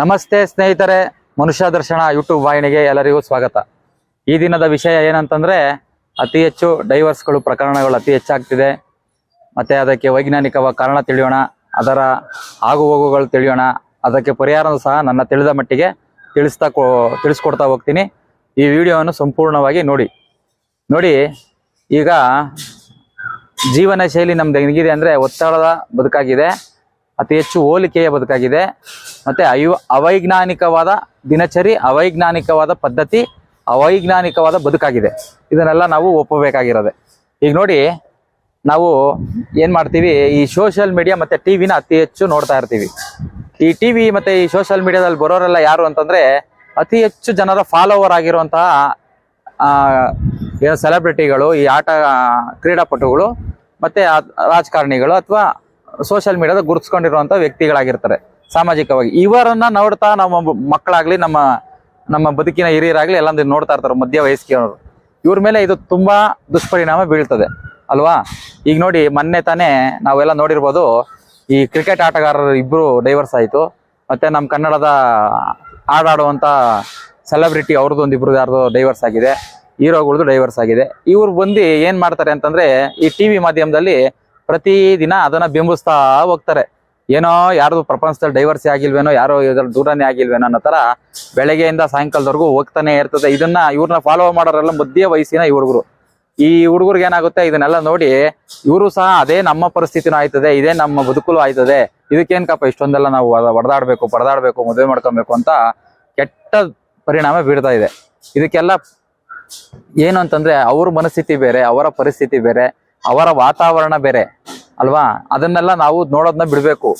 ನಮಸ್ತೆ ಸ್ನೇಹಿತರೆ, ಮನುಷ್ಯ ದರ್ಶನ ಯೂಟ್ಯೂಬ್ ವಾಹಿನಿಗೆ ಎಲ್ಲರಿಗೂ ಸ್ವಾಗತ. ಈ ದಿನದ ವಿಷಯ ಏನಂತಂದ್ರೆ, ಅತಿ ಹೆಚ್ಚು ಡೈವರ್ಸ್ಗಳು, ಪ್ರಕರಣಗಳು ಅತಿ ಹೆಚ್ಚಾಗ್ತಿದೆ. ಮತ್ತೆ ಅದಕ್ಕೆ ವೈಜ್ಞಾನಿಕವಾದ ಕಾರಣ ತಿಳಿಯೋಣ, ಅದರ ಆಗು ಹೋಗುಗಳು ತಿಳಿಯೋಣ, ಅದಕ್ಕೆ ಪರಿಹಾರನೂ ಸಹ ನನ್ನ ತಿಳಿದ ಮಟ್ಟಿಗೆ ತಿಳಿಸ್ತಾ ತಿಳಿಸ್ಕೊಡ್ತಾ ಹೋಗ್ತೀನಿ. ಈ ವಿಡಿಯೋವನ್ನು ಸಂಪೂರ್ಣವಾಗಿ ನೋಡಿ. ನೋಡಿ, ಈಗ ಜೀವನ ಶೈಲಿ ನಮ್ದು ಹೆಂಗಿದೆ ಅಂದ್ರೆ ಒತ್ತಡದ ಬದುಕಾಗಿದೆ. ಅತಿ ಹೆಚ್ಚು ಹೋಲಿಕೆಯ ಬದುಕಾಗಿದೆ. ಮತ್ತೆ ಅಯು ಅವೈಜ್ಞಾನಿಕವಾದ ದಿನಚರಿ, ಅವೈಜ್ಞಾನಿಕವಾದ ಪದ್ಧತಿ, ಅವೈಜ್ಞಾನಿಕವಾದ ಬದುಕಾಗಿದೆ. ಇದನ್ನೆಲ್ಲ ನಾವು ಒಪ್ಪಬೇಕಾಗಿರೋದೆ. ಈಗ ನೋಡಿ, ನಾವು ಏನು ಮಾಡ್ತೀವಿ? ಈ ಸೋಷಿಯಲ್ ಮೀಡಿಯಾ ಮತ್ತೆ ಟಿವಿನ ಅತಿ ಹೆಚ್ಚು ನೋಡ್ತಾ ಇರ್ತೀವಿ. ಈ ಟಿವಿ ಮತ್ತೆ ಈ ಸೋಷಿಯಲ್ ಮೀಡಿಯಾದಲ್ಲಿ ಬರೋರೆಲ್ಲ ಯಾರು ಅಂತಂದ್ರೆ, ಅತಿ ಹೆಚ್ಚು ಜನರ ಫಾಲೋವರ್ ಆಗಿರುವಂತಹ ಸೆಲೆಬ್ರಿಟಿಗಳು ಈ ಆಟ ಕ್ರೀಡಾಪಟುಗಳು, ಮತ್ತೆ ರಾಜಕಾರಣಿಗಳು ಅಥವಾ ಸೋಷಿಯಲ್ ಮೀಡಿಯಾದ ಗುರುತಿಸ್ಕೊಂಡಿರುವಂತ ವ್ಯಕ್ತಿಗಳಾಗಿರ್ತಾರೆ. ಸಾಮಾಜಿಕವಾಗಿ. ಇವರನ್ನ ನೋಡ್ತಾ ನಮ್ಮ ಮಕ್ಕಳಾಗ್ಲಿ, ನಮ್ಮ ನಮ್ಮ ಬದುಕಿನ ಹಿರಿಯರಾಗ್ಲಿ ಎಲ್ಲ ನೋಡ್ತಾ ಇರ್ತಾರೆ, ಮಧ್ಯ ವಯಸ್ಸಿನವರು ಇವ್ರ ಮೇಲೆ ಇದು ತುಂಬಾ ದುಷ್ಪರಿಣಾಮ ಬೀಳ್ತದೆ, ಅಲ್ವಾ? ಈಗ ನೋಡಿ, ಮೊನ್ನೆ ತಾನೇ ನಾವೆಲ್ಲ ನೋಡಿರ್ಬೋದು, ಈ ಕ್ರಿಕೆಟ್ ಆಟಗಾರರು ಇಬ್ರು ಡೈವರ್ಸ್ ಆಯಿತು. ಮತ್ತೆ ನಮ್ಮ ಕನ್ನಡದ ಆಡಾಡುವಂತ ಸೆಲೆಬ್ರಿಟಿ ಅವ್ರದ್ದು ಒಂದು ಇಬ್ರು ಯಾರ್ದು ಡೈವರ್ಸ್ ಆಗಿದೆ. ಹೀರೋಗಳ್ದು ಡೈವರ್ಸ್ ಆಗಿದೆ. ಇವ್ರು ಬಂದು ಏನು ಮಾಡ್ತಾರೆ ಅಂತಂದ್ರೆ, ಈ ಟಿವಿ ಮಾಧ್ಯಮದಲ್ಲಿ ಪ್ರತಿ ದಿನ ಅದನ್ನ ಬಿಂಬಿಸ್ತಾ ಹೋಗ್ತಾರೆ. ಏನೋ ಯಾರು ಪ್ರಪಂಚದಲ್ಲಿ ಡೈವರ್ಸಿ ಆಗಿಲ್ವೇನೋ, ಯಾರೋ ಇದ್ರಲ್ಲಿ ದೂರನೇ ಆಗಿಲ್ವೇನೋ ಅನ್ನೋ ತರ ಬೆಳಗ್ಗೆಯಿಂದ ಸಾಯಂಕಾಲದವರೆಗೂ ಹೋಗ್ತಾನೆ ಇರ್ತದೆ. ಇದನ್ನ ಇವ್ರನ್ನ ಫಾಲೋ ಮಾಡೋರೆಲ್ಲ ಮಧ್ಯ ವಯಸ್ಸಿನ ಈ ಹುಡುಗರು. ಈ ಹುಡುಗರಿಗೆ ಏನಾಗುತ್ತೆ? ಇದನ್ನೆಲ್ಲ ನೋಡಿ ಇವರು ಸಹ ಅದೇ ನಮ್ಮ ಪರಿಸ್ಥಿತಿನೂ ಆಯ್ತದೆ, ಇದೇ ನಮ್ಮ ಬದುಕಲು ಆಯ್ತದೆ. ಇದಕ್ಕೇನ್ಕಪ್ಪ ಇಷ್ಟೊಂದೆಲ್ಲ ನಾವು ಹೊಡೆದಾಡ್ಬೇಕು ಪಡೆದಾಡ್ಬೇಕು, ಮದುವೆ ಮಾಡ್ಕೊಬೇಕು ಅಂತ ಕೆಟ್ಟ ಪರಿಣಾಮ ಬೀಳ್ತಾ ಇದೆ. ಇದಕ್ಕೆಲ್ಲ ಏನು ಅಂತಂದ್ರೆ, ಅವ್ರ ಮನಸ್ಥಿತಿ ಬೇರೆ, ಅವರ ಪರಿಸ್ಥಿತಿ ಬೇರೆ. ಅವರ ವಾತಾವರಣ ಬೇರೆ, ಅಲ್ವಾ? ಅದನ್ನೆಲ್ಲ ನಾವು ನೋಡೋದನ್ನ ಬಿಡ್ಬೇಕು.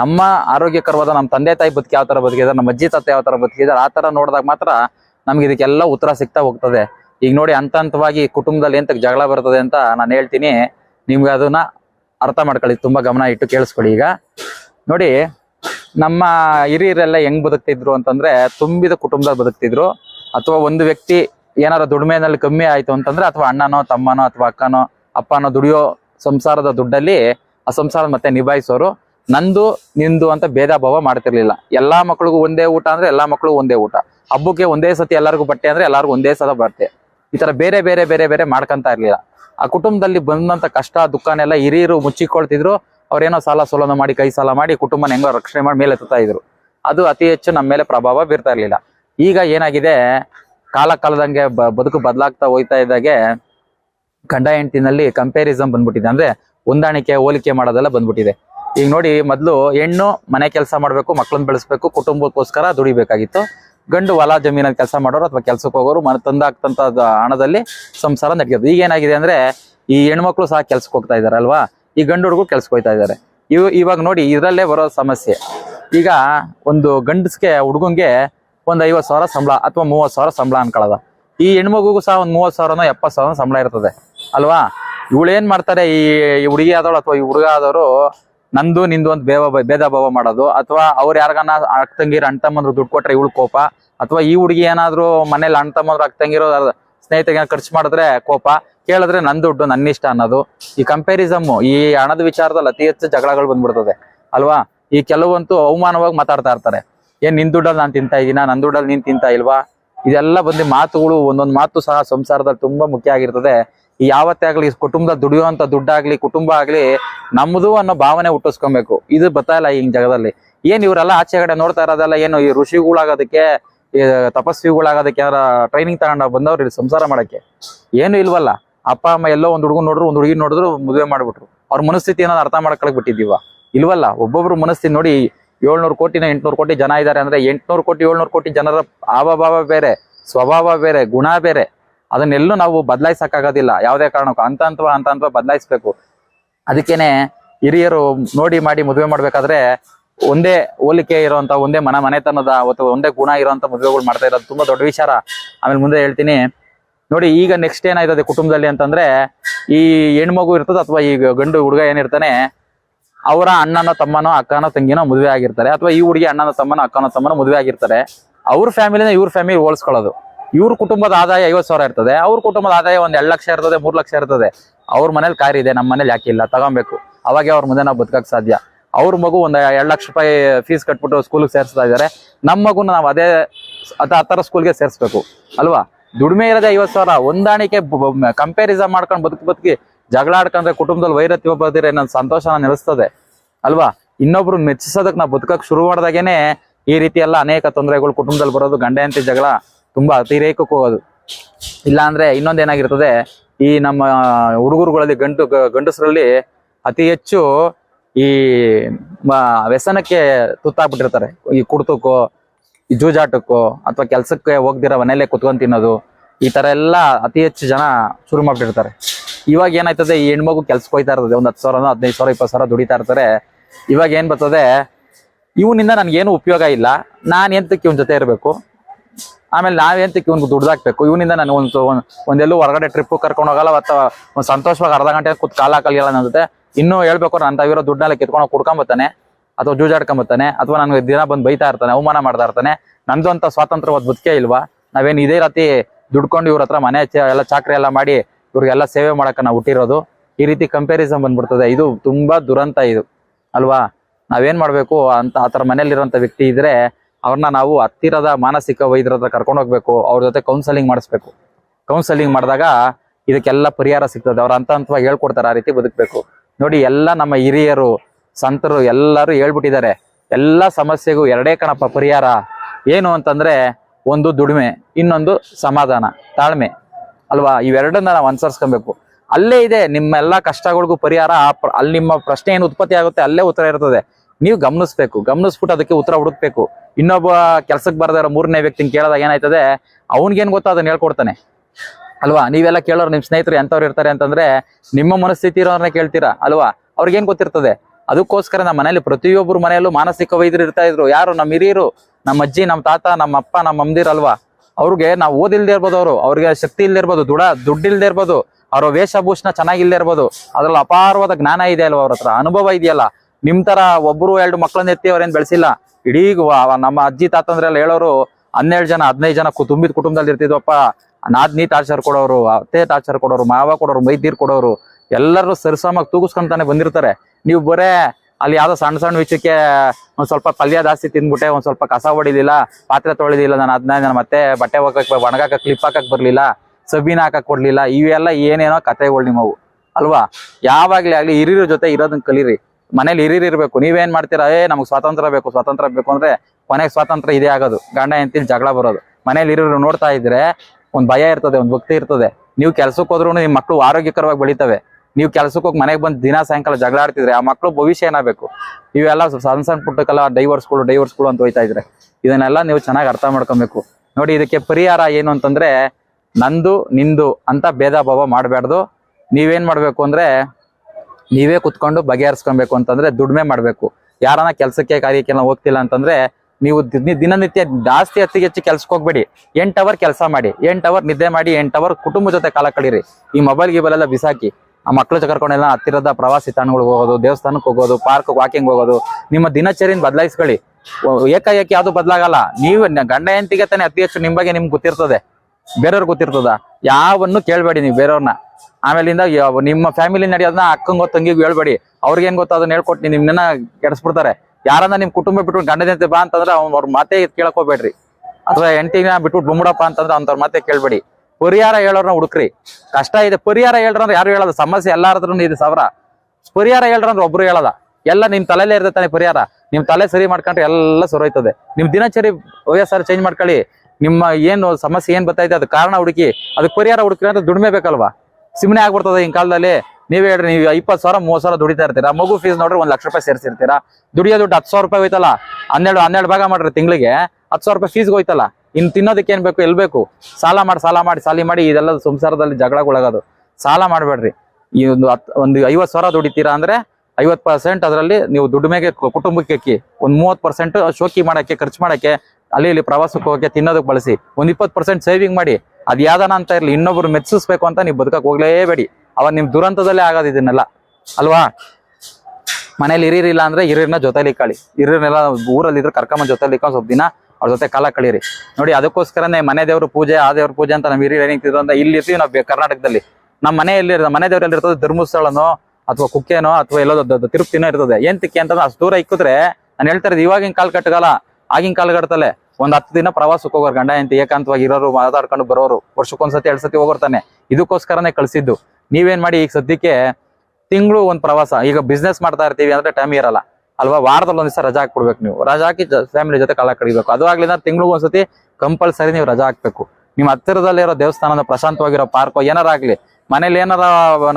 ನಮ್ಮ ಆರೋಗ್ಯಕರವಾದ ನಮ್ಮ ತಂದೆ ತಾಯಿ ಬದುಕಿ ಯಾವ ತರ ಬದುಕಿದ್ದಾರೆ ನಮ್ಮ ಅಜ್ಜಿ ತಾತ ಯಾವ ತರ ಬದುಕಿದ್ದಾರೆ ಆ ತರ ನೋಡಿದಾಗ ಮಾತ್ರ ನಮ್ಗೆ ಇದಕ್ಕೆಲ್ಲ ಉತ್ತರ ಸಿಗ್ತಾ ಹೋಗ್ತದೆ. ಈಗ ನೋಡಿ ಹಂತ ಹಂತವಾಗಿ ಕುಟುಂಬದಲ್ಲಿ ಎಂತ ಜಗಳ ಬರ್ತದೆ ಅಂತ ನಾನು ಹೇಳ್ತೀನಿ. ನಿಮ್ಗೆ ಅದನ್ನ ಅರ್ಥ ಮಾಡ್ಕೊಳ್ಳಿ, ತುಂಬಾ ಗಮನ ಇಟ್ಟು ಕೇಳಿಸ್ಕೊಳ್ಳಿ ಈಗ. ನೋಡಿ, ನಮ್ಮ ಹಿರಿಯರೆಲ್ಲ ಹೆಂಗ್ ಬದುಕ್ತಿದ್ರು ಅಂತಂದ್ರೆ ತುಂಬಿದ ಕುಟುಂಬದಲ್ಲಿ ಬದುಕ್ತಿದ್ರು. ಅಥವಾ ಒಂದು ವ್ಯಕ್ತಿ ಏನಾರ ದುಡಿಮೆನಲ್ಲಿ ಕಮ್ಮಿ ಆಯ್ತು ಅಂತಂದ್ರೆ ಅಥವಾ ಅಣ್ಣನೋ, ತಮ್ಮನೋ ಅಥವಾ ಅಕ್ಕನೋ ಅಪ್ಪನೋ ದುಡಿಯೋ ಸಂಸಾರದ ದುಡ್ಡಲ್ಲಿ ಆ ಸಂಸಾರ ಮತ್ತೆ ನಿಭಾಯಿಸೋರು. ನಂದು, ನಿಂದು ಅಂತ ಭೇದ ಭಾವ ಮಾಡ್ತಿರ್ಲಿಲ್ಲ. ಎಲ್ಲಾ ಮಕ್ಳಿಗೂ ಒಂದೇ ಊಟ ಅಂದ್ರೆ ಎಲ್ಲಾ ಮಕ್ಕಳು ಒಂದೇ ಊಟ. ಹಬ್ಬಕ್ಕೆ ಒಂದೇ ಸತಿ ಎಲ್ಲರಿಗೂ ಬಟ್ಟೆ ಅಂದ್ರೆ ಎಲ್ಲರಿಗೂ ಒಂದೇ ಸಲ ಬಟ್ಟೆ. ಈ ತರ ಬೇರೆ ಬೇರೆ ಬೇರೆ ಬೇರೆ ಮಾಡ್ಕೊಂತ ಇರ್ಲಿಲ್ಲ. ಆ ಕುಟುಂಬದಲ್ಲಿ ಬಂದಂತ ಕಷ್ಟ, ದುಃಖನೆಲ್ಲ ಹಿರಿಯರು ಮುಚ್ಚಿಕೊಳ್ತಿದ್ರು. ಅವ್ರೇನೋ ಸಾಲ ಸೋಲನ ಮಾಡಿ, ಕೈ ಸಾಲ ಮಾಡಿ ಕುಟುಂಬನ ಹೆಂಗೋ ರಕ್ಷಣೆ ಮಾಡಿ ಮೇಲೆ ಎತ್ತುತ್ತಾ ಇದ್ರು. ಅದು ಅತಿ ಹೆಚ್ಚು ನಮ್ಮ ಮೇಲೆ ಪ್ರಭಾವ ಬೀರ್ತಾ ಇರ್ಲಿಲ್ಲ. ಈಗ ಏನಾಗಿದೆ? ಕಾಲ ಕಾಲದಂಗೆ ಬದುಕು ಬದಲಾಗ್ತಾ ಹೋಯ್ತಾ ಇದ್ದಾಗೆ ಗಂಡ ಹೆಂಡತಿನಲ್ಲಿ ಕಂಪ್ಯಾರಿಸಮ್ ಬಂದ್ಬಿಟ್ಟಿದೆ. ಅಂದ್ರೆ ಹೊಂದಾಣಿಕೆ, ಹೋಲಿಕೆ ಮಾಡೋದೆಲ್ಲ ಬಂದ್ಬಿಟ್ಟಿದೆ. ಈಗ ನೋಡಿ, ಮೊದಲು ಹೆಣ್ಣು ಮನೆ ಕೆಲಸ ಮಾಡಬೇಕು ಮಕ್ಕಳನ್ನ ಬೆಳೆಸಬೇಕು, ಕುಟುಂಬಕ್ಕೋಸ್ಕರ ದುಡಿಬೇಕಾಗಿತ್ತು. ಗಂಡು ಹೊಲ ಜಮೀನಲ್ಲಿ ಕೆಲಸ ಮಾಡೋರು ಅಥವಾ ಕೆಲಸಕ್ಕೆ ಹೋಗೋರು, ಮನೆ ತಂದಾಕ್ತಂತ ಹಣದಲ್ಲಿ ಸಂಸಾರ ನಡೆಯೋದು ಈಗ ಏನಾಗಿದೆ ಅಂದ್ರೆ, ಈ ಹೆಣ್ಮಕ್ಳು ಸಹ ಕೆಲ್ಸಕ್ಕೆ ಹೋಗ್ತಾ ಇದ್ದಾರೆ ಅಲ್ವಾ? ಈ ಗಂಡು ಹುಡುಗರು ಕೆಲ್ಸಕ್ಕೆ ಹೋಗ್ತಾ ಇದ್ದಾರೆ. ಇವ್ ಇವಾಗ ನೋಡಿ, ಇದರಲ್ಲೇ ಬರೋ ಸಮಸ್ಯೆ. ಈಗ ಒಂದು ಗಂಡಸ್ಗೆ, ಹುಡುಗಂಗೆ ಒಂದು ಐವತ್ತು ಸಂಬಳ ಅಥವಾ ಮೂವತ್ತು ಸಾವಿರ ಸಂಬಳ ಅನ್ಕೊಳ್ಳೋದ. ಈ ಹೆಣ್ಮಗುಗೂ ಸಹ ಒಂದು ಮೂವತ್ತು ಸಾವಿರನೋ ಎಪ್ಪತ್ ಸಾವಿರ ಸಂಬಳ ಇರ್ತದೆ. ಅಲ್ವಾ? ಇವಳು ಏನ್ ಮಾಡ್ತಾರೆ, ಈ ಹುಡುಗಿ ಆದವಳು ಅಥವಾ ಈ ಹುಡುಗ ಆದವರು ನಂದು, ನಿಂದು ಒಂದು ಬೇವ ಭೇದ ಭಾವ ಮಾಡೋದು. ಅಥವಾ ಅವ್ರು ಯಾರಿಗಾನ ಅಕ್ಕ ತಂಗಿರ, ಅಣ್ಣ ತಮ್ಮಂದ್ರು ದುಡ್ಡು ಕೊಟ್ರೆ ಇವಳು ಕೋಪ. ಅಥವಾ ಈ ಹುಡುಗಿ ಏನಾದ್ರು ಮನೇಲಿ ಅಣ್ಣ ತಮ್ಮಂದ್ರು, ಅಕ್ಕ ತಂಗಿರೋ ಸ್ನೇಹಿತರಿಗೆ ಖರ್ಚು ಮಾಡಿದ್ರೆ ಕೋಪ. ಕೇಳಿದ್ರೆ ನನ್ ದುಡ್ಡು ನನ್ನ ಇಷ್ಟ ಅನ್ನೋದು. ಈ ಕಂಪ್ಯಾರಿಸಮ್ ಈ ಹಣದ ವಿಚಾರದಲ್ಲಿ ಅತಿ ಹೆಚ್ಚು ಜಗಳಗಳು ಬಂದ್ಬಿಡ್ತದೆ. ಅಲ್ವಾ? ಈ ಕೆಲವಂತೂ ಅವಮಾನವಾಗಿ ಮಾತಾಡ್ತಾ ಇರ್ತಾರೆ. ಏನ್ ನಿನ್ ದುಡ್ಡಲ್ಲಿ ನಾನು ತಿಂತಾ ಇದೀನಾ? ನನ್ ದುಡ್ಡಲ್ಲಿ ನೀನ್ ತಿಂತಾ ಇಲ್ವಾ? ಇದೆಲ್ಲ ಬಂದು ಮಾತುಗಳು, ಒಂದೊಂದು ಮಾತು ಸಹ ಸಂಸಾರದಲ್ಲಿ ತುಂಬಾ ಮುಖ್ಯ ಆಗಿರ್ತದೆ. ಯಾವತ್ತೇ ಆಗ್ಲಿ, ಕುಟುಂಬದ ದುಡಿಯುವಂತ ದುಡ್ಡಾಗ್ಲಿ, ಕುಟುಂಬ ಆಗ್ಲಿ, ನಮ್ದು ಅನ್ನೋ ಭಾವನೆ ಹುಟ್ಟಿಸ್ಕೊಬೇಕು. ಇದು ಇಲ್ಲ ಈ ಜಗದಲ್ಲಿ. ಏನ್ ಇವರೆಲ್ಲ ಆಚೆ ಕಡೆ ನೋಡ್ತಾ ಇರೋದಲ್ಲ ಏನು, ಈ ಋಷಿಗಳಾಗೋದಕ್ಕೆ ತಪಸ್ವಿಗಳಾಗೋದಕ್ಕೆ ಏನಾರ ಟ್ರೈನಿಂಗ್ ತಗೊಂಡ ಬಂದವ್ರು ಇಲ್ಲಿ ಸಂಸಾರ ಮಾಡಕ್ಕೆ? ಏನು ಇಲ್ವಲ್ಲ. ಅಪ್ಪ, ಅಮ್ಮ ಎಲ್ಲೋ ಒಂದ್ ಹುಡುಗನ್ ನೋಡಿದ್ರು ಒಂದ್ ಹುಡುಗಿ ನೋಡಿದ್ರು ಮದುವೆ ಮಾಡ್ಬಿಟ್ರು. ಅವ್ರ ಮನಸ್ಥಿತಿ ಏನಾದ್ರು ಅರ್ಥ ಮಾಡ್ಕೊಳಕ್ ಬಿಟ್ಟಿದ್ದೀವ ಇಲ್ವಲ್ಲ, ಒಬ್ಬೊಬ್ರು ಮನಸ್ಥಿತಿ ನೋಡಿ ಏಳ್ನೂರು ಕೋಟಿನ ಎಂಟ್ನೂರು ಕೋಟಿ ಜನ ಇದ್ದಾರೆ ಅಂದ್ರೆ ಎಂಟ್ನೂರು ಕೋಟಿ, ಏಳ್ನೂರು ಕೋಟಿ ಜನರ ಹಾವಭಾವ ಬೇರೆ, ಸ್ವಭಾವ ಬೇರೆ, ಗುಣ ಬೇರೆ. ಅದನ್ನೆಲ್ಲೂ ನಾವು ಬದಲಾಯಿಸಕ್ಕಾಗೋದಿಲ್ಲ. ಯಾವುದೇ ಕಾರಣಕ್ಕೂ ಅಂತ ಹಂತವ ಅಂತ ಹಂತವ ಬದಲಾಯಿಸ್ಬೇಕು. ಅದಕ್ಕೇನೆ ಹಿರಿಯರು ನೋಡಿ ಮಾಡಿ ಮದುವೆ ಮಾಡ್ಬೇಕಾದ್ರೆ ಒಂದೇ ಹೋಲಿಕೆ ಇರುವಂತ, ಒಂದೇ ಮನ ಮನೆತನದ ಅಥವಾ ಒಂದೇ ಗುಣ ಇರುವಂತ ಮದುವೆಗಳು ಮಾಡ್ತಾ ಇರೋದು ತುಂಬಾ ದೊಡ್ಡ ವಿಚಾರ. ಆಮೇಲೆ ಮುಂದೆ ಹೇಳ್ತೀನಿ, ನೋಡಿ ಈಗ ನೆಕ್ಸ್ಟ್ ಏನಾಯ್ತದೆ ಕುಟುಂಬದಲ್ಲಿ ಅಂತಂದ್ರೆ, ಈ ಹೆಣ್ಮಗು ಇರ್ತದೆ ಅಥವಾ ಈ ಗಂಡು ಹುಡುಗ ಏನಿರ್ತಾನೆ, ಅವರ ಅಣ್ಣನ ತಮ್ಮನೋ ಅಕ್ಕನೋ ತಂಗಿನೋ ಮದುವೆ ಆಗಿರ್ತಾರೆ. ಅಥವಾ ಈ ಹುಡುಗಿ ಅಣ್ಣನ ತಮ್ಮನೋ ಅಕ್ಕನೋ ತಮ್ಮನೋ ಮದುವೆ ಆಗಿರ್ತಾರೆ. ಅವ್ರ ಫ್ಯಾಮಿಲಿನ ಇವ್ರ ಫ್ಯಾಮಿಲಿ ಹೋಲಿಸ್ಕೊಳ್ಳೋದು. ಇವ್ರ ಕುಟುಂಬದ ಆದಾಯ ಐವತ್ ಸಾವಿರ ಇರ್ತದೆ, ಅವ್ರ ಕುಟುಂಬದ ಆದಾಯ ಒಂದ್ ಎರಡ್ ಲಕ್ಷ ಇರ್ತದೆ, ಮೂರ್ ಲಕ್ಷ ಇರ್ತದೆ. ಅವ್ರ ಮನೇಲಿ ಕಾರ್ ಇದೆ ನಮ್ಮ ಮನೇಲಿ ಯಾಕೆ ಇಲ್ಲ, ತಗೊಬೇಕು. ಅವಾಗೆ ಅವ್ರ ಮುಂದೆ ನಾವು ಬದುಕಕ್ ಸಾಧ್ಯ. ಅವ್ರ ಮಗು ಒಂದ್ ಎರಡು ಲಕ್ಷ ರೂಪಾಯಿ ಫೀಸ್ ಕಟ್ಬಿಟ್ಟು ಸ್ಕೂಲ್ಗೆ ಸೇರಿಸ್ತಾ ಇದ್ದಾರೆ ನಮ್ಮ ಮಗುನ ನಾವು ಅದೇ ಆ ತರ ಸ್ಕೂಲ್ಗೆ ಸೇರಿಸ್ಬೇಕು, ಅಲ್ವಾ? ದುಡಿಮೆ ಇರೋದೇ ಐವತ್ ಸಾವಿರ, ಹೊಂದಾಣಿಕೆ ಕಂಪ್ಯಾರಿಸನ್ ಮಾಡ್ಕೊಂಡು ಬದುಕು ಬದುಕಿ ಜಗಳ ಆಡ್ಕೊಂಡ್ರೆ ಕುಟುಂಬದಲ್ಲಿ ವೈರತ್ವ ಬದಿರೆ ನನ್ನ ಸಂತೋಷನ ನೆಲೆಸ್ತದೆ, ಅಲ್ವಾ? ಇನ್ನೊಬ್ರು ಮೆಚ್ಚಿಸೋದಕ್ಕೆ ನಾವು ಬದುಕಕ್ ಶುರು ಮಾಡಿದಾಗೇನೆ ಈ ರೀತಿ ಎಲ್ಲ ಅನೇಕ ತೊಂದರೆಗಳು ಕುಟುಂಬದಲ್ಲಿ ಬರೋದು ಗಂಡ ಹೆಂಡತಿ ಜಗಳ. ತುಂಬಾ ಅತಿರೇಕಕ್ಕೆ ಹೋಗೋದು. ಇಲ್ಲಾಂದ್ರೆ ಇನ್ನೊಂದ್ ಏನಾಗಿರ್ತದೆ, ಈ ನಮ್ಮ ಹುಡುಗರುಗಳಲ್ಲಿ ಗಂಡು ಗಂಡಸರಲ್ಲಿ ಅತಿ ಹೆಚ್ಚು ಈ ವ್ಯಸನಕ್ಕೆ ತುತ್ತಾಗ್ಬಿಟ್ಟಿರ್ತಾರೆ. ಈ ಕುಡ್ತಕ್ಕೋ, ಈ ಜೂಜಾಟಕ್ಕೋ, ಅಥವಾ ಕೆಲ್ಸಕ್ಕೆ ಹೋಗ್ದಿರೋ ಮನೇಲೆ ಕುತ್ಕೊಂಡ್ ತಿನ್ನೋದು, ಈ ತರ ಎಲ್ಲ ಅತಿ ಹೆಚ್ಚು ಜನ ಶುರು ಮಾಡ್ಬಿಟ್ಟಿರ್ತಾರೆ. ಇವಾಗ ಏನಾಯ್ತದೆ, ಈ ಹೆಣ್ಮಗು ಕೆಲ್ಸಕ್ಕೆ ಹೋಯ್ತಾ ಇರ್ತದೆ, ಒಂದ್ ಹತ್ತು ಸಾವಿರ ಹದಿನೈದು ಸಾವಿರ, ಇಪ್ಪತ್ತು ಸಾವಿರ ದುಡಿತಾ ಇರ್ತಾರೆ. ಇವಾಗ ಏನ್ ಬರ್ತದೆ, ಇವನಿಂದ ನನ್ಗೇನು ಉಪಯೋಗ ಇಲ್ಲ, ನಾನ್ ಎಂತಕ್ಕೆ ಇವನ್ ಜೊತೆ ಇರಬೇಕು? ಆಮೇಲೆ ನಾವೇಂತಕ್ಕೆ ಇವ್ನಿಗೆ ದುಡ್ದಾಕ್ಬೇಕು ಇವನಿಂದ ನಾನು ಒಂದು ಒಂದೆಲ್ಲೂ ಹೊರಗಡೆ ಟ್ರಿಪ್ ಕರ್ಕೊಂಡು ಹೋಗಲ್ಲ ಅಥವಾ ಒಂದು ಸಂತೋಷವಾಗಿ ಅರ್ಧ ಗಂಟೆ ಕೂತ್ ಕಾಲ ಕಲಿಯಲ್ಲ ಜೊತೆ. ಇನ್ನೂ ಹೇಳ್ಬೇಕು, ನಾನು ತಾವಿರೋ ದುಡ್ಡನ್ನೆಲ್ಲ ಕಿತ್ಕೊಂಡು ಕುಡ್ಕೊಂಬತ್ತಾನೆ ಅಥವಾ ಜೂಜಾಡ್ಕೊಂಬತ್ತಾನೆ ಅಥವಾ ನನಗೆ ದಿನ ಬಂದು ಬೈತಾ ಇರ್ತಾನೆ, ಅವಮಾನ ಮಾಡ್ತಾ ಇರ್ತಾನೆ. ನಂದು ಅಂತ ಸ್ವಾತಂತ್ರ್ಯವಾದ ಬದುಕೇ ಇಲ್ವಾ? ನಾವೇನು ಇದೇ ರೀತಿ ದುಡ್ಕೊಂಡು ಇವ್ರ ಹತ್ರ ಮನೆ ಎಲ್ಲ ಚಾಕ್ರಿ ಎಲ್ಲ ಮಾಡಿ ಇವ್ರಿಗೆಲ್ಲ ಸೇವೆ ಮಾಡಕ್ಕೆ ನಾವು ಹುಟ್ಟಿರೋದು. ಈ ರೀತಿ ಕಂಪ್ಯಾರಿಸನ್ ಬಂದ್ಬಿಡ್ತದೆ. ಇದು ತುಂಬಾ ದುರಂತ ಇದು. ಅಲ್ವಾ? ನಾವೇನ್ ಮಾಡ್ಬೇಕು ಅಂತ ಆತರ ಮನೇಲಿರೋಂಥ ವ್ಯಕ್ತಿ ಇದ್ರೆ ಅವ್ರನ್ನ ನಾವು ಹತ್ತಿರದ ಮಾನಸಿಕ ವೈದ್ಯರ ಹತ್ರ ಕರ್ಕೊಂಡು ಹೋಗ್ಬೇಕು, ಅವ್ರ ಜೊತೆ ಕೌನ್ಸಲಿಂಗ್ ಮಾಡಿಸ್ಬೇಕು. ಕೌನ್ಸಲಿಂಗ್ ಮಾಡಿದಾಗ ಇದಕ್ಕೆಲ್ಲ ಪರಿಹಾರ ಸಿಗ್ತದೆ. ಅವ್ರ ಹಂತ ಹಂತವಾಗಿ ಹೇಳ್ಕೊಡ್ತಾರೆ ಆ ರೀತಿ ಬದುಕಬೇಕು. ನೋಡಿ, ಎಲ್ಲ ನಮ್ಮ ಹಿರಿಯರು, ಸಂತರು ಎಲ್ಲರೂ ಹೇಳ್ಬಿಟ್ಟಿದ್ದಾರೆ. ಎಲ್ಲ ಸಮಸ್ಯೆಗೂ ಎರಡೇ ಕಣಪ್ಪ ಪರಿಹಾರ. ಏನು ಅಂತಂದ್ರೆ ಒಂದು ದುಡಿಮೆ, ಇನ್ನೊಂದು ಸಮಾಧಾನ, ತಾಳ್ಮೆ. ಅಲ್ವಾ? ಇವೆರಡನ್ನ ನಾವು ಅನುಸರಿಸ್ಕೊಬೇಕು. ಅಲ್ಲೇ ಇದೆ, ನಿಮ್ಮ ಎಲ್ಲಾ ಕಷ್ಟಗಳಿಗೂ ಪರಿಹಾರ. ಅಲ್ಲಿ ನಿಮ್ಮ ಪ್ರಶ್ನೆ ಏನು ಉತ್ಪತ್ತಿ ಆಗುತ್ತೆ, ಅಲ್ಲೇ ಉತ್ತರ ಇರ್ತದೆ. ನೀವು ಗಮನಿಸ್ಬೇಕು, ಗಮನಿಸ್ಬಿಟ್ಟು ಅದಕ್ಕೆ ಉತ್ತರ ಹುಡುಕ್ಬೇಕು. ಇನ್ನೊಬ್ಬ ಕೆಲ್ಸಕ್ಕೆ ಬರ್ದೇ ಮೂರನೇ ವ್ಯಕ್ತಿನ ಕೇಳಿದಾಗ ಏನಾಯ್ತದೆ, ಅವ್ನಿಗೇನ್ ಗೊತ್ತಾ ಅದನ್ನ ಹೇಳ್ಕೊಡ್ತಾನೆ. ಅಲ್ವಾ? ನೀವೆಲ್ಲ ಕೇಳೋರು ನಿಮ್ ಸ್ನೇಹಿತರು ಎಂತವ್ರು ಇರ್ತಾರೆ ಅಂತಂದ್ರೆ, ನಿಮ್ಮ ಮನಸ್ಥಿತಿ ಇರೋರ್ನ ಕೇಳ್ತೀರಾ? ಅಲ್ವಾ? ಅವ್ರಿಗೇನ್ ಗೊತ್ತಿರ್ತದೆ. ಅದಕ್ಕೋಸ್ಕರ ನಮ್ಮ ಮನೇಲಿ ಪ್ರತಿಯೊಬ್ಬರು ಮನೆಯಲ್ಲೂ ಮಾನಸಿಕ ವೈದ್ಯರು ಇರ್ತಾ ಇದ್ರು. ಯಾರು? ನಮ್ಮ ಹಿರಿಯರು, ನಮ್ಮ ಅಜ್ಜಿ, ನಮ್ಮ ತಾತ, ನಮ್ಮ ಅಪ್ಪ, ನಮ್ಮ ಅಮ್ಮದಿರ್ ಅಲ್ವಾ? ಅವ್ರಿಗೆ ನಾವು ಓದಿಲ್ದೇ ಇರ್ಬೋದು ಅವರು. ಅವ್ರಿಗೆ ಶಕ್ತಿ ಇಲ್ಲದೆ ಇರ್ಬೋದು, ದುಡ, ದುಡ್ಡಿಲ್ದೇ ಇರ್ಬೋದು. ಅವರ ವೇಷಭೂಷಣ ಚೆನ್ನಾಗಿಲ್ಲದೆ ಇರ್ಬೋದು. ಅದ್ರಲ್ಲಿ ಅಪಾರವಾದ ಜ್ಞಾನ ಇದೆ ಅಲ್ವಾ ಅವ್ರ ಹತ್ರ? ಅನುಭವ ಇದೆಯಲ್ಲ. ನಿಮ್ ತರ ಒಬ್ರು ಎರಡು ಮಕ್ಕಳನ್ನ ಎತ್ತಿ ಅವ್ರೇನ್ ಬೆಳೆಸಿಲ್ಲ? ಇಡೀ ನಮ್ಮ ಅಜ್ಜಿ ತಾತಂದ್ರೆಲ್ಲ ಹೇಳೋರು ಹನ್ನೆರಡು ಜನ, ಹದಿನೈದು ಜನ ತುಂಬಿದ ಕುಟುಂಬದಲ್ಲಿ ಇರ್ತಿದ್ವಪ್ಪ. ನಾದ್ನಿ ಟಾರ್ಚರ್ ಕೊಡೋರು, ಅತ್ತೆ ಟಾರ್ಚರ್ ಕೊಡೋರು, ಮಾವ ಕೊಡೋರು ಮೈದೀರ್ ಕೊಡೋರು ಎಲ್ಲರೂ ಸರಿಸಮಾಗಿ ತೂಗಿಸ್ಕೊಂತಾನೆ ಬಂದಿರ್ತಾರೆ. ನೀವು ಬರೇ ಅಲ್ಲಿ ಯಾವ್ದೋ ಸಣ್ಣ ಸಣ್ಣ ವಿಷಯಕ್ಕೆ ಒಂದ್ ಸ್ವಲ್ಪ ಪಲ್ಯ ಜಾಸ್ತಿ ತಿಂದ್ಬಿಟ್ಟೆ ಒಂದ್ ಸ್ವಲ್ಪ ಕಸ ಹೊಡಿಲಿಲ್ಲ, ಪಾತ್ರೆ ತೊಳೆದಿಲ್ಲ, ನಾನು ಅದನ್ನ ನಾನು ಮತ್ತೆ ಬಟ್ಟೆ ಹೋಗಕ್ ಒಣಗಾಕ ಕ್ಲಿಪ್ ಹಾಕಕ್ ಬರ್ಲಿಲ್ಲ, ಸಬೀನ ಹಾಕಕ್ ಕೊಡ್ಲಿಲ್ಲ, ಇವೆಲ್ಲ ಏನೇನೋ ಕತೆಗಳು ನಿಮ್ಮವು. ಅಲ್ವಾ? ಯಾವಾಗ್ಲೇ ಆಗ್ಲಿ ಹಿರಿಯರ ಜೊತೆ ಇರೋದನ್ನ ಕಲೀರಿ. ಮನೇಲಿ ಹಿರಿಯರು ಇರ್ಬೇಕು ನೀವೇನ್ ಮಾಡ್ತೀರಾ? ಏ, ನಮ್ಗೆ ಸ್ವಾತಂತ್ರ್ಯ ಬೇಕು ಸ್ವಾತಂತ್ರ್ಯ ಬೇಕು ಅಂದ್ರೆ ಕೊನೆಗೆ ಸ್ವಾತಂತ್ರ್ಯ ಇದೇ ಆಗೋದು. ಗಂಡ, ಹೆಂಡತಿ ಜಗಳ ಬರೋದು. ಮನೇಲಿ ಇರೋರು ನೋಡ್ತಾ ಇದ್ರೆ ಒಂದ್ ಭಯ ಇರ್ತದೆ, ಒಂದ್ ಭಕ್ತಿ ಇರ್ತದೆ. ನೀವು ಕೆಲ್ಸಕ್ಕೆ ಹೋದ್ರು ನಿಮ್ಮ ಮಕ್ಕಳು ಆರೋಗ್ಯಕರವಾಗಿ ಬೆಳಿತವೆ. ನೀವು ಕೆಲ್ಸಕ್ಕೆ ಹೋಗಿ ಮನೆಗೆ ಬಂದು ದಿನ ಸಾಯಂಕಾಲ ಜಗಳ ಆಡ್ತಿದ್ರೆ ಆ ಮಕ್ಳು ಭವಿಷ್ಯ ಏನಾಗಬೇಕು? ಇವೆಲ್ಲ ಸಣ್ಣ ಸಣ್ಣ ಪುಟ್ಟಕ್ಕೆಲ್ಲ ಡೈವರ್ಸ್ಗಳು ಡೈವರ್ಸ್ಗಳು ಅಂತ ಹೋಯ್ತಾ ಇದ್ರೆ. ಇದನ್ನೆಲ್ಲ ನೀವು ಚೆನ್ನಾಗಿ ಅರ್ಥ ಮಾಡ್ಕೊಬೇಕು. ನೋಡಿ, ಇದಕ್ಕೆ ಪರಿಹಾರ ಏನು ಅಂತಂದ್ರೆ ನಂದು, ನಿಂದು ಅಂತ ಭೇದ ಭಾವ ಮಾಡಬಾರ್ದು ನೀವೇನ್ ಮಾಡಬೇಕು ಅಂದ್ರೆ ನೀವೇ ಕುತ್ಕೊಂಡು ಬಗೆಹರಿಸ್ಕೊಬೇಕು ಅಂತಂದ್ರೆ ದುಡಿಮೆ ಮಾಡ್ಬೇಕು. ಯಾರನ್ನ ಕೆಲ್ಸಕ್ಕೆ ಕಾರ್ಯಕ್ಕೆಲ್ಲ ಹೋಗ್ತಿಲ್ಲ ಅಂತಂದ್ರೆ ನೀವು ದಿನ- ದಿನನಿತ್ಯ ಜಾಸ್ತಿ ಹೆಚ್ಚಿಗೆ ಹೆಚ್ಚು ಕೆಲ್ಸಕ್ಕೆ ಹೋಗ್ಬೇಡಿ. ಎಂಟ್ ಅವರ್ ಕೆಲಸ ಮಾಡಿ. ಎಂಟ್ ಅವರ್ ನಿದ್ದೆ ಮಾಡಿ, ಎಂಟ್ ಅವರ್ ಕುಟುಂಬ ಜೊತೆ ಕಾಲ ಕಳೀರಿ. ಈ ಮೊಬೈಲ್ ಗಿಬಲ್ ಎಲ್ಲ ಬಿಸಾಕಿ. ಆ ಮಕ್ಳು ಕರ್ಕೊಂಡೆಲ್ಲ ಹತ್ತಿರದ ಪ್ರವಾಸಿ ತಾಣಗಳಿಗೆ ಹೋಗೋದು, ದೇವಸ್ಥಾನಕ್ಕೆ ಹೋಗೋದು ಪಾರ್ಕ್ ವಾಕಿಂಗ್ ಹೋಗೋದು, ನಿಮ್ಮ ದಿನಚರಿನ ಬದಲಾಯಿಸ್ಕೊಳ್ಳಿ. ಏಕಾಏಕಿ ಯಾವುದು ಬದಲಾಗಲ್ಲ. ನೀವು ಗಂಡ ಹೆಂಡತಿಗೆ ತಾನೆ ಅತಿ ಹೆಚ್ಚು ನಿಮ್ ಬಗ್ಗೆ ನಿಮ್ಗೆ ಗೊತ್ತಿರ್ತದೆ. ಬೇರೆಯವ್ರಿಗೆ ಗೊತ್ತಿರ್ತದ. ಯಾವನ್ನು ಕೇಳ್ಬೇಡಿ ನೀವು ಬೇರೆಯವ್ರನ್ನ ಆಮೇಲಿಂದ ನಿಮ್ಮ ಫ್ಯಾಮಿಲಿ ನಡೆಯೋದನ್ನ ಅಕ್ಕಂಗೋ ತಂಗಿಗೂ ಹೇಳ್ಬೇಡಿ. ಅವ್ರಿಗೇನ್ ಗೊತ್ತ ಅದನ್ನ ಹೇಳ್ಕೊಟ್ಟು ನಿಮ್ಮನ್ನ ಕೆಡಿಸ್ಬಿಡ್ತಾರೆ. ಯಾರನ್ನ ನಿಮ್ ಕುಟುಂಬ ಬಿಟ್ಟು ಗಂಡನಂತೆ ಬಾ ಅಂತಂದ್ರೆ ಅವ್ರ ಮಾತೇ ಕೇಳಕ್ ಹೋಗ್ಬೇಡ್ರಿ. ಅಥವಾ ಎಂಟಿನ ಬಿಟ್ಬಿಟ್ಟು ಬುಮ್ಬಿಡಪ್ಪ ಅಂತಂದ್ರೆ ಅಂತವ್ರ ಮಾತೇ ಕೇಳ್ಬೇಡಿ. ಪರಿಹಾರ ಹೇಳೋರ್ನ ಹುಡುಕ್ರಿ. ಕಷ್ಟ ಇದೆ. ಪರಿಹಾರ ಹೇಳ್ರಂದ್ರೆ ಯಾರು ಹೇಳೋದು ಸಮಸ್ಯೆ ಎಲ್ಲಾರದ್ರೂ ಇದೆ ಸಾವಿರ. ಪರಿಹಾರ ಹೇಳ್ರಂದ್ರೆ ಒಬ್ರು ಹೇಳಲ್ಲ. ಎಲ್ಲ ನಿಮ್ ತಲೆಲ್ಲೇ ಇರ್ತದೆ ತಾನೆ ಪರಿಹಾರ. ನಿಮ್ ತಲೆ ಸರಿ ಮಾಡ್ಕೊಂಡ್ರೆ ಎಲ್ಲ ಸುರೋಯ್ತದೆ ನಿಮ್ ದಿನಚರಿ ವಯಸ್ಸಾರು ಚೇಂಜ್ ಮಾಡ್ಕೊಳ್ಳಿ. ನಿಮ್ಮ ಏನು ಸಮಸ್ಯೆ ಏನ್ ಬರ್ತೈತೆ ಅದು ಕಾರಣ ಹುಡುಕಿ. ಅದಕ್ಕೆ ಪರಿಹಾರ ಹುಡುಕ್ರಿ ಅಂದ್ರೆ ದುಡಿಮೆ ಬೇಕಲ್ವಾ? ಸುಮ್ಮನೆ ಆಗ್ಬಿಡ್ತದೆ ಈ ಕಾಲದಲ್ಲಿ. ನೀವ್ ಹೇಳ್ರಿ, ನೀವು ಇಪ್ಪತ್ತು ಸಾವಿರ ಮೂವತ್ ಸಾವಿರ ದುಡಿತಾ ಇರ್ತೀರಾ? ಮಗು ಫೀಸ್ ನೋಡ್ರಿ ಒಂದ್ ಲಕ್ಷ ರೂಪಾಯಿ ಸೇರಿಸಿರ್ತೀರಾ? ದುಡಿಯೋ ದುಡ್ಡು ಹತ್ತು ಸಾವಿರ ರೂಪಾಯಿ ಹೋಯ್ತಲ್ಲ? ಹನ್ನೆರಡು ಹನ್ನೆರಡು ಭಾಗ ಮಾಡ್ರಿ ತಿಂಗಳಿಗೆ. ಹತ್ತು ಸಾವಿರ ರೂಪಾಯಿ ಫೀಸ್ ಹೋಯ್ತಲ್ಲ? ಇನ್ ತಿನ್ನೋದಕ್ಕೆ ಏನ್ ಬೇಕು ಎಲ್ ಬೇಕು? ಸಾಲ ಮಾಡಿ ಸಾಲ ಮಾಡಿ, ಸಾಲಿ ಮಾಡಿ ಇದೆಲ್ಲ ಸಂಸಾರದಲ್ಲಿ ಜಗಳಗೊಳಗೋದು ಸಾಲ ಮಾಡಬೇಡ್ರಿ. ಈ ಒಂದು ಹತ್, ಒಂದು ಐವತ್ತು ಸಾವಿರ ದುಡಿತೀರಾ ಅಂದ್ರೆ ಐವತ್ತು ಪರ್ಸೆಂಟ್ ಅದರಲ್ಲಿ ನೀವು ದುಡಿಮೆಗೆ ಕುಟುಂಬಕ್ಕೆ ಅಕ್ಕಿ ಒಂದ್ ಮೂವತ್ತು ಪರ್ಸೆಂಟ್ ಶೋಕಿ ಮಾಡಕ್ಕೆ, ಖರ್ಚು ಮಾಡಕ್ಕೆ, ಅಲ್ಲಿ, ಇಲ್ಲಿ ಪ್ರವಾಸಕ್ಕೆ ಹೋಗಕ್ಕೆ, ತಿನ್ನೋದಕ್ಕೆ ಬಳಸಿ, ಒಂದ್ ಇಪ್ಪತ್ತು ಪರ್ಸೆಂಟ್ ಸೇವಿಂಗ್ ಮಾಡಿ ಅದ್ ಯಾವ್ದಾನ ಅಂತ ಇರ್ಲಿ, ಇನ್ನೊಬ್ರು ಮೆಚ್ಚಿಸ್ಬೇಕು ಅಂತ ನೀವು ಬದುಕಕ್ ಹೋಗ್ಲೇಬೇಡಿ. ಅವ ನಿಮ್ ದುರಂತದಲ್ಲೇ ಆಗೋದು ಇದನ್ನೆಲ್ಲ. ಅಲ್ವಾ? ಮನೇಲಿ ಹಿರಿಯರಿಲ್ಲ ಅಂದ್ರೆ ಹಿರಿಯರನ್ನ ಜೊತೆಲಿ ಕಳಿ ಹಿರಿಯರನ್ನೆಲ್ಲ ಊರಲ್ಲಿ ಇದ್ರೆ ಕರ್ಕೊಂಬ ಜೊತೆಲಿ ಇಕ್ಕೊಂಡು ಸ್ವಲ್ಪ ದಿನ ಅವ್ರ ಜೊತೆ ಕಾಲ ಕಳೀರಿ. ನೋಡಿ, ಅದಕ್ಕೋಸ್ಕರನೇ ಮನೆ ದೇವ್ರ ಪೂಜೆ, ಆ ದೇವ್ರ ಪೂಜೆ ಅಂತ ನಮ್ಮ ಹಿರಿಯರು ಏನಿರ್ತಿದ್ರು ಅಂತ ಇಲ್ಲಿ ಇರ್ತೀವಿ ನಾವು ಕರ್ನಾಟಕದಲ್ಲಿ. ನಮ್ಮ ಮನೆಯಲ್ಲಿ ಮನೆ ದೇವರಲ್ಲಿ ಇರ್ತದೆ ಧರ್ಮಸ್ಥಳನೋ ಅಥವಾ ಕುಕ್ಕೇನೋ ಅಥವಾ ಎಲ್ಲೋ ದೊಡ್ಡ- ದೊಡ್ಡ ತಿರುಪ್ತಿನೋ ಇರ್ತದೆ. ಏನ್ ತಿಕ್ಕೆ ಅಂತಂದ್ರೆ ಅಷ್ಟು ದೂರ ಇಕ್ಕಿದ್ರೆ ನಾನು ಹೇಳ್ತಾ ಇರೋದು ಇವಾಗಿನ ಕಾಲ ಕಟ್ಟಗಲ್ಲ ಆಗಿನ ಕಾಲಘಟ್ಟದಲ್ಲೇ ಒಂದ್ ಹತ್ತು ದಿನ ಪ್ರವಾಸಕ್ಕೆ ಹೋಗೋರು ಗಂಡ ಎಂತ ಏಕಾಂತವಾಗಿ ಇರೋರು, ಮಾತಾಡ್ಕೊಂಡು ಬರೋರು ವರ್ಷಕ್ಕೊಂದ್ಸತಿ ಎರಡ್ ಸತಿ ಹೋಗೋರ್ತಾನೆ. ಇದಕ್ಕೋಸ್ಕರನೇ ಕಳ್ಸಿದ್ದು. ನೀವೇನ್ ಮಾಡಿ, ಈಗ ಸದ್ಯಕ್ಕೆ ತಿಂಗಳು ಒಂದ್ ಪ್ರವಾಸ, ಈಗ ಬಿಸ್ನೆಸ್ ಮಾಡ್ತಾ ಇರ್ತೀವಿ ಅಂದ್ರೆ ಟೈಮ್ ಇರಲ್ಲ. ಅಲ್ವಾ? ವಾರದಲ್ಲಿ ಒಂದ್ಸ ರಜಾ ಹಾಕ್ಬಿಡ್ಬೇಕು ನೀವು. ರಜಾ ಹಾಕಿ ಫ್ಯಾಮಿಲಿ ಜೊತೆ ಕಾಲ ಕಡಿಬೇಕು ಅದು ಆಗ್ಲಿಲ್ಲ ತಿಂಗಳು ಒಂದ್ಸತಿ ಕಂಪಲ್ಸರಿ ನೀವು ರಜಾ ಹಾಕ್ಬೇಕು. ನಿಮ್ ಹತ್ತಿರದಲ್ಲಿರೋ ದೇವಸ್ಥಾನದ ಪ್ರಶಾಂತವಾಗಿರೋ ಪಾರ್ಕ್, ಏನಾರ ಆಗ್ಲಿ. ಮನೇಲಿ ಏನಾರ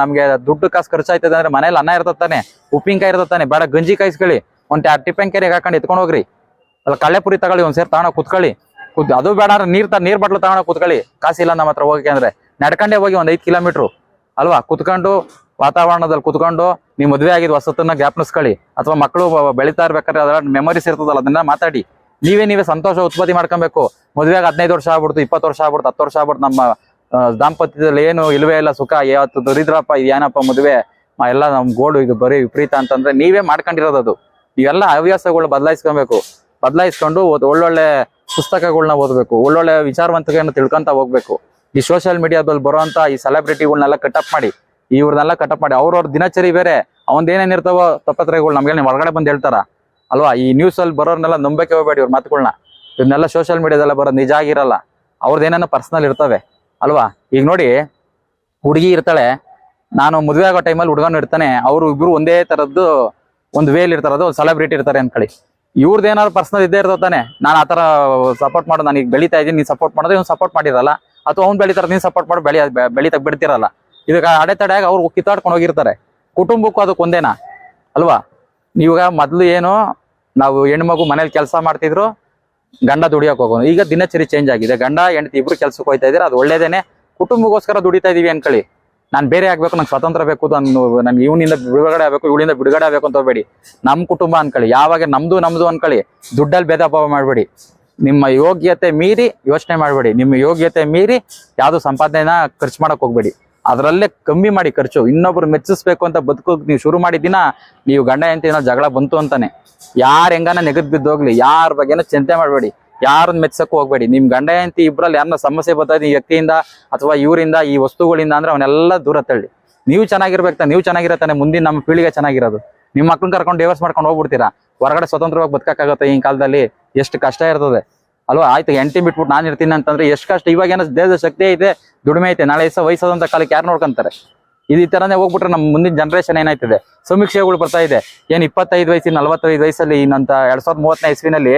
ನಮ್ಗೆ ದುಡ್ಡು ಕಾಸು ಖರ್ಚಾಯ್ತದೆ ಅಂದ್ರೆ ಮನೇಲಿ ಅನ್ನ ಇರ್ತತಾನೆ ಉಪ್ಪಿನಕಾಯಿ ಇರ್ತತಾನೆ ಬೇಡ ಗಂಜಿ ಕಾಯಿಸ್ಕೊಳ್ಳಿ ಒಂದ್ ಟಿಫನ್ ಕೆರೆಗೆ ಹಾಕೊಂಡು ಎತ್ಕೊಂಡು ಹೋಗ್ರಿ. ಅಲ್ಲ, ಕಳ್ಳೆಪುರಿ ತಗೊಳ್ಳಿ, ಒಂದ್ ಸೇರ್ ತಗೊಂಡ ಕುತ್ಕೊಳ್ಳಿ. ಕುದ್ ಅದು ಬೇಡ ಅಂದ್ರೆ ನೀರ್ ನೀರ್ ಬಾಟ್ಲು ತಗೊಂಡ ಕುತ್ಕೊಳ್ಳಿ. ಕಾಸಿಲ್ಲ ನಮ್ಮ ಹತ್ರ ಹೋಗಕ್ಕೆ ಅಂದ್ರೆ. ನಡ್ಕೊಂಡೇ ಹೋಗಿ ಒಂದ್ ಐದ್ ಕಿಲೋಮೀಟ್ರು. ಅಲ್ವಾ? ಕುತ್ಕೊಂಡು, ವಾತಾವರಣದಲ್ಲಿ ಕುತ್ಕೊಂಡು, ನೀವು ಮದುವೆ ಆಗಿದ್ ಹೊಸತನ್ನ ಜ್ಞಾಪನಿಸ್ಕೊಳ್ಳಿ. ಅಥವಾ ಮಕ್ಕಳು ಬೆಳಿತಾ ಇರ್ಬೇಕಾದ್ರೆ ಅದರ ಮೆಮೊರೀಸ್ ಇರ್ತದಲ್ಲ ಅದನ್ನ ಮಾತಾಡಿ. ನೀವೇ ನೀವೇ ಸಂತೋಷ ಉತ್ಪತ್ತಿ ಮಾಡ್ಕೊಬೇಕು. ಮದುವೆಗೆ ಹದಿನೈದು ವರ್ಷ ಆಗ್ಬಿಡ್ತು, ಇಪ್ಪತ್ತು ವರ್ಷ ಆಗ್ಬಿಡ್ತು, ಹತ್ತು ವರ್ಷ ಆಗ್ಬಿಡ್ತು, ನಮ್ಮ ದಾಂಪತ್ಯದಲ್ಲಿ ಏನು ಇಲ್ವೇ ಇಲ್ಲ, ಸುಖ, ಯಾವತ್ತು ದುರಿದ್ರಪ್ಪ ಏನಪ್ಪ ಮದುವೆ ಎಲ್ಲ ನಮ್ ಗೋಲ್ಡ್ ಇದು ಬರೀ ವಿಪರೀತ ಅಂತಂದ್ರೆ ನೀವೇ ಮಾಡ್ಕೊಂಡಿರೋದು ಇವೆಲ್ಲ ಹವ್ಯಾಸಗಳು ಬದಲಾಯಿಸ್ಕೊಬೇಕು. ಬದಲಾಯಿಸ್ಕೊಂಡು ಒಳ್ಳೊಳ್ಳೆ ಪುಸ್ತಕಗಳನ್ನ ಓದಬೇಕು, ಒಳ್ಳೊಳ್ಳೆ ವಿಚಾರವಂತಿಕೆಯನ್ನು ತಿಳ್ಕೊಂತ ಹೋಗ್ಬೇಕು. ಈ ಸೋಷಿಯಲ್ ಮೀಡಿಯಾದಲ್ಲಿ ಬರುವಂತ ಈ ಸೆಲೆಬ್ರಿಟಿಗಳನ್ನೆಲ್ಲ ಕಟಪ್ ಮಾಡಿ, ಇವ್ರನ್ನೆಲ್ಲ ಕಟಪ್ ಮಾಡಿ, ಅವ್ರವ್ರ ದಿನಚರಿ ಬೇರೆ ಅವಂದೇನೇನಿರ್ತಾವೋ ತಪ್ಪತ್ರೆಗಳು ನಮ್ಗೆ ಹೊರಗಡೆ ಬಂದು ಹೇಳ್ತಾರ. ಅಲ್ವಾ? ಈ ನ್ಯೂಸ್ ಅಲ್ಲಿ ಬರೋರ್ನೆಲ್ಲ ನಂಬಕ್ಕೆ ಹೋಗ್ಬೇಡಿ ಇವ್ರ ಮಾತುಗಳನ್ನ ಇವನ್ನೆಲ್ಲ ಸೋಷಿಯಲ್ ಮೀಡಿಯಾದಲ್ಲ ಬರೋ ನಿಜ ಆಗಿರಲ್ಲ. ಅವ್ರದ್ದು ಏನೇನೋ ಪರ್ಸನಲ್ ಇರ್ತವೆ. ಅಲ್ವಾ? ಈಗ ನೋಡಿ, ಹುಡುಗಿ ಇರ್ತಾಳೆ, ನಾನು ಮದುವೆ ಆಗೋ ಟೈಮಲ್ಲಿ ಹುಡುಗನ ಇರ್ತಾನೆ, ಅವರು ಇಬ್ರು ಒಂದೇ ತರದ್ದು, ಒಂದು ವೇಲ್ ಇರ್ತಾರದು ಸೆಲೆಬ್ರಿಟಿ ಇರ್ತಾರೆ ಅನ್ಕೊಳ್ಳಿ. ಇವ್ರದ್ದು ಏನಾದ್ರು ಪರ್ಸನಲ್ ಇದ್ದೇ ಇರ್ತದೆ ತಾನೆ. ನಾನು ಆ ಥರ ಸಪೋರ್ಟ್ ಮಾಡೋದು ನಾನು ಈಗ ಬೆಳಿತಾ ಇದ್ದೀನಿ, ನೀನು ಸಪೋರ್ಟ್ ಮಾಡೋದು ಇವ್ನು ಸಪೋರ್ಟ್ ಮಾಡಿರಲ್ಲ. ಅಥವಾ ಅವ್ನು ಬೆಳೀತಾರೆ ನೀನು ಸಪೋರ್ಟ್ ಮಾಡಿ ಬೆಳಿ ಬೆಳಿತಕ್ ಬಿಡ್ತಿರಲ್ಲ. ಇದಕ್ಕೆ ಅಡೆತಡೆಯಾಗಿ ಅವ್ರು ಕಿತ್ತಾಡ್ಕೊಂಡು ಹೋಗಿರ್ತಾರೆ. ಕುಟುಂಬಕ್ಕೂ ಅದಕ್ಕೆ ಒಂದೇನಾ? ಅಲ್ವಾ? ನೀವಾಗ ಮೊದಲು ಏನು, ನಾವು ಹೆಣ್ಮಗು ಮನೇಲಿ ಕೆಲಸ ಮಾಡ್ತಿದ್ರು, ಗಂಡ ದುಡಿಯೋಕೆ ಹೋಗೋನು. ಈಗ ದಿನಚರಿ ಚೇಂಜ್ ಆಗಿದೆ. ಗಂಡ, ಹೆಂಡತಿ ಇಬ್ರು ಕೆಲ್ಸಕ್ಕೆ ಹೋಯ್ತಾ ಇದ್ರೆ ಅದು ಒಳ್ಳೇದೇನೆ. ಕುಟುಂಬಕ್ಕೋಸ್ಕರ ದುಡಿತಾ ಇದೀವಿ ಅನ್ಕೊಳ್ಳಿ. ನಾನು ಬೇರೆ ಆಗ್ಬೇಕು, ನಂಗೆ ಸ್ವತಂತ್ರ ಬೇಕು, ನಾನು ಇವನಿಂದ ಬಿಡುಗಡೆ ಆಗಬೇಕು, ಇವಳಿಂದ ಬಿಡುಗಡೆ ಆಗಬೇಕು ಅಂತ ಹೋಗ್ಬೇಡಿ. ನಮ್ಮ ಕುಟುಂಬ ಅನ್ಕೊಳ್ಳಿ. ಯಾವಾಗ ನಮ್ದು ನಮ್ದು ಅನ್ಕೊಳ್ಳಿ. ದುಡ್ಡಲ್ಲಿ ಭೇದ ಭಾವ ಮಾಡಬೇಡಿ. ನಿಮ್ಮ ಯೋಗ್ಯತೆ ಮೀರಿ ಯೋಚನೆ ಮಾಡಬೇಡಿ. ನಿಮ್ಮ ಯೋಗ್ಯತೆ ಮೀರಿ ಯಾವುದು ಸಂಪಾದನೆನ ಖರ್ಚು ಮಾಡಕ್ ಹೋಗ್ಬೇಡಿ. ಅದರಲ್ಲೇ ಕಮ್ಮಿ ಮಾಡಿ ಖರ್ಚು. ಇನ್ನೊಬ್ರು ಮೆಚ್ಚಿಸ್ಬೇಕು ಅಂತ ಬದುಕೋಕ್ ನೀವು ಶುರು ಮಾಡಿದ್ದೀನ ನೀವು ಗಂಡ ಏನೋ ಜಗಳ ಬಂತು ಅಂತಾನೆ. ಯಾರು ಹೆಂಗಾನ ನೆಗದ್ ಬಿದ್ದೋಗ್ಲಿ, ಯಾರ ಬಗ್ಗೆನೂ ಚಿಂತೆ ಮಾಡಬೇಡಿ. ಯಾರನ್ನ ಮೆಚ್ಚಕ್ಕೂ ಹೋಗ್ಬೇಡಿ. ನಿಮ್ ಗಂಡ ಹೆಂಡತಿ ಇಬ್ರಲ್ಲಿ ಯಾರನ್ನ ಸಮಸ್ಯೆ ಬರ್ತದೆ ಈ ವ್ಯಕ್ತಿಯಿಂದ ಅಥವಾ ಇವರಿಂದ, ಈ ವಸ್ತುಗಳಿಂದ ಅಂದ್ರೆ ಅವನ್ನೆಲ್ಲ ದೂರ ತಳ್ಳಿ. ನೀವು ಚೆನ್ನಾಗಿರ್ಬೇಕು ನೀವು ಚೆನ್ನಾಗಿರತ್ತಾನೆ ಮುಂದಿನ ನಮ್ಮ ಪೀಳಿಗೆ ಚೆನ್ನಾಗಿರೋದು. ನಿಮ್ಮ ಮಕ್ಳನ್ನ ಕರ್ಕೊಂಡು ಡೇವರ್ಸ್ ಮಾಡ್ಕೊಂಡು ಹೋಗ್ಬಿಡ್ತೀರಾ? ಹೊರಗಡೆ ಸ್ವತಂತ್ರವಾಗಿ ಬದುಕಕ್ಕಾಗತ್ತೆ ಈ ಕಾಲದಲ್ಲಿ? ಎಷ್ಟು ಕಷ್ಟ ಇರ್ತದೆ. ಅಲ್ವಾ? ಆಯ್ತು ಎಂಟಿ ಬಿಟ್ಬಿಟ್ಟು ನಾನು ಇರ್ತೀನಿ ಅಂತಂದ್ರೆ ಎಷ್ಟು ಕಷ್ಟ. ಇವಾಗ ಏನೋ ದೇಹದ ಶಕ್ತಿ ಐತೆ, ದುಡಿಮೆ ಐತೆ. ನಾಳೆ ದಿವಸ ವಯಸ್ಸಾದಂತ ಕಾಲಕ್ಕೆ ಯಾರು ನೋಡ್ಕೊಂತಾರೆ? ಇದು ಈ ತರನೇ ಹೋಗ್ಬಿಟ್ರೆ ನಮ್ಮ ಮುಂದಿನ ಜನರೇಷನ್ ಏನಾಯ್ತದೆ? ಸಮೀಕ್ಷೆಗಳು ಬರ್ತಾ ಇದೆ. ಏನ್ ಇಪ್ಪತ್ತೈದು ವಯಸ್ಸಿನ ನಲವತ್ತೈದು ವಯಸ್ಸಲ್ಲಿ ಇನ್ನಂತ ಎರಡ್ ಸಾವಿರದ ಮೂವತ್ತನೇ ಇಸ್ವಿನಲ್ಲಿ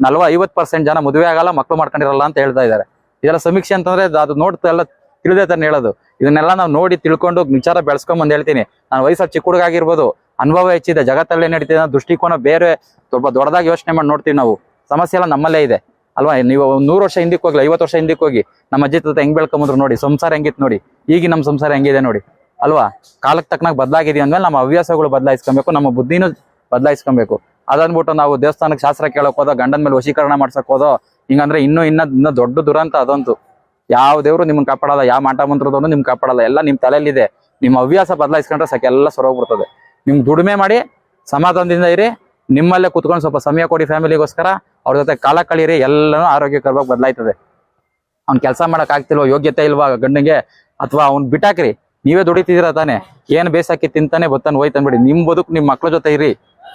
ನಲ್ವ ಐವತ್ ಪರ್ಸೆಂಟ್ ಜನ ಮದುವೆ ಆಗಲ್ಲ ಮಕ್ಕಳು ಮಾಡ್ಕೊಂಡಿರಲ್ಲ ಅಂತ ಹೇಳ್ತಾ ಇದ್ದಾರೆ. ಇದೆಲ್ಲ ಸಮೀಕ್ಷೆ ಅಂತಂದ್ರೆ ಅದು- ನೋಡ್ತಾ ಎಲ್ಲ ತಿಳಿದೇ ತಾನೆ ಹೇಳೋದು. ಇದನ್ನೆಲ್ಲ ನಾವು ನೋಡಿ ತಿಳ್ಕೊಂಡು ವಿಚಾರ ಬೆಳೆಸ್ಕೊಂಡ್ ಬಂದು ಹೇಳ್ತೀನಿ. ನಾನು ವಯಸ್ಸಲ್ಲಿ ಚಿಕ್ಕ ಹುಡುಗ ಅನುಭವ ಹೆಚ್ಚಿದೆ, ಜಗತ್ತಲ್ಲೇ ನಡೀತಿದೆ ದೃಷ್ಟಿಕೋನ ಬೇರೆ ಸ್ವಲ್ಪ ದೊಡ್ಡದಾಗಿ ಯೋಚನೆ ಮಾಡಿ ನೋಡ್ತೀವಿ ನಾವು. ಸಮಸ್ಯೆ ಎಲ್ಲ ನಮ್ಮಲ್ಲೇ ಇದೆ. ಅಲ್ವಾ? ನೀವು ನೂರು ವರ್ಷ ಹಿಂದಕ್ಕೆ ಹೋಗ್ಲಿ, ಐವತ್ತು ವರ್ಷ ಹಿಂದಕ್ಕೆ ಹೋಗಿ, ನಮ್ಮ ಅಜ್ಜಿ ತಾತ ಹೆಂಗ್ ಬೆಳ್ಕೊಂಬಂದ್ರು ನೋಡಿ, ಸಂಸಾರ ಹೆಂಗಿತ್ತು ನೋಡಿ ಈಗ ನಮ್ಮ ಸಂಸಾರ ಹೆಂಗಿದೆ ನೋಡಿ. ಅಲ್ವಾ? ಕಾಲಕ್ಕೆ ತಕ್ಕನಾಗಿ ಬದಲಾಗಿದೀವಿ ಅಂದ್ಮೇಲೆ ನಮ್ಮ ಹವ್ಯಾಸಗಳು ಬದಲಾಯಿಸ್ಕೊಬೇಕು, ನಮ್ಮ ಬುದ್ಧಿನೂ ಬದಲಾಯಿಸ್ಕೊಬೇಕು. ಅದಂದ್ಬಿಟ್ಟು ನಾವು ದೇವಸ್ಥಾನಕ್ಕೆ ಶಾಸ್ತ್ರ ಕೇಳಕ್ ಹೋದ, ಗಂಡನ ಮೇಲೆ ವಶೀಕರಣ ಮಾಡ್ಸಕ್ ಹೋದೋ, ಹಿಂಗಂದ್ರೆ ಇನ್ನೂ ಇನ್ನ ಇನ್ನ ದೊಡ್ಡ ದುರಂತ ಅದಂತು ಯಾವ ದೇವ್ರು ನಿಮ್ಗೆ ಕಾಪಾಡಲ್ಲ, ಯಾವ ಮಾಟ ಮಂತ್ರದವನು ನಿಮ್ಗೆ ಕಾಪಾಡಲ್ಲ, ಎಲ್ಲ ನಿಮ್ ತಲೆಯಲ್ಲಿದೆ. ನಿಮ್ಮ ಹವ್ಯಾಸ ಬದಲಾಯಿಸ್ಕೊಂಡ್ರೆ ಸಾಕು ಎಲ್ಲ ಸರೋಗ್ಬಿಡ್ತದೆ ನಿಮ್ಗೆ ದುಡಿಮೆ ಮಾಡಿ, ಸಮಾಧಾನದಿಂದ ಇರಿ, ನಿಮ್ಮಲ್ಲೇ ಕುತ್ಕೊಂಡು ಸ್ವಲ್ಪ ಸಮಯ ಕೊಡಿ ಫ್ಯಾಮಿಲಿಗೋಸ್ಕರ, ಅವ್ರ ಜೊತೆ ಕಾಲ ಕಳೀರಿ, ಎಲ್ಲನೂ ಆರೋಗ್ಯಕರವಾಗಿ ಬದಲಾಯ್ತದೆ. ಅವ್ನ್ ಕೆಲಸ ಮಾಡಕ್ ಯೋಗ್ಯತೆ ಇಲ್ವಾ ಗಂಡಂಗೆ, ಅಥವಾ ಅವ್ನ್ ಬಿಟ್ಟಾಕ್ರಿ ನೀವೇ ದುಡಿತಿದ್ದೀರಾ ತಾನೆ? ಏನ್ ಬೇಸಾಕಿ ತಿಂತಾನೆ ಬತ್ತಾನೆ ಹೋಯ್ತನ್ಬಿಡಿ ನಿಮ್ಮ ನಿಮ್ ಬದುಕು ನಿಮ್ಮ ಮಕ್ಳ ಜೊತೆ ಇರಿ.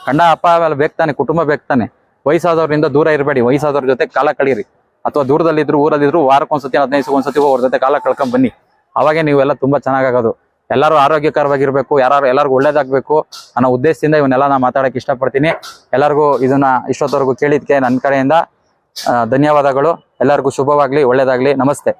ಗಂಡ ಅಪ್ಪ ಅವೆಲ್ಲ ಬೇಕಾನೆ ಕುಟುಂಬ ಬೇಕಾನೆ ವಯಸ್ಸಾದವ್ರಿಂದ ದೂರ ಇರಬೇಡಿ, ವಯಸ್ಸಾದವ್ರ ಜೊತೆ ಕಾಲ ಕಳೀರಿ. ಅಥವಾ ದೂರದಲ್ಲಿದ್ರು, ಊರಲ್ಲಿದ್ರು ವಾರಕ್ಕೊಂದ್ಸತಿ ಹದಿನೈದು ಒಂದ್ಸತಿ ಅವ್ರ ಜೊತೆ ಕಾಲ ಕಳ್ಕೊಂಡ್ ಬನ್ನಿ. ಅವಾಗೆ ನೀವೆಲ್ಲ ತುಂಬಾ ಚೆನ್ನಾಗಾಗೋದು. ಎಲ್ಲರೂ ಆರೋಗ್ಯಕರವಾಗಿರ್ಬೇಕು ಯಾರು ಎಲ್ಲರಿಗೂ ಒಳ್ಳೇದಾಗಬೇಕು ಅನ್ನೋ ಉದ್ದೇಶದಿಂದ ಇವನ್ನೆಲ್ಲ ನಾನು ಮಾತಾಡಕ್ ಇಷ್ಟಪಡ್ತೀನಿ. ಎಲ್ಲರಿಗೂ ಇದನ್ನ ಇಷ್ಟೊತ್ತವರೆಗೂ ಕೇಳಿದ್ಕೆ ನನ್ನ ಕಡೆಯಿಂದ ಧನ್ಯವಾದಗಳು. ಎಲ್ಲರಿಗೂ ಶುಭವಾಗ್ಲಿ, ಒಳ್ಳೇದಾಗ್ಲಿ. ನಮಸ್ತೆ.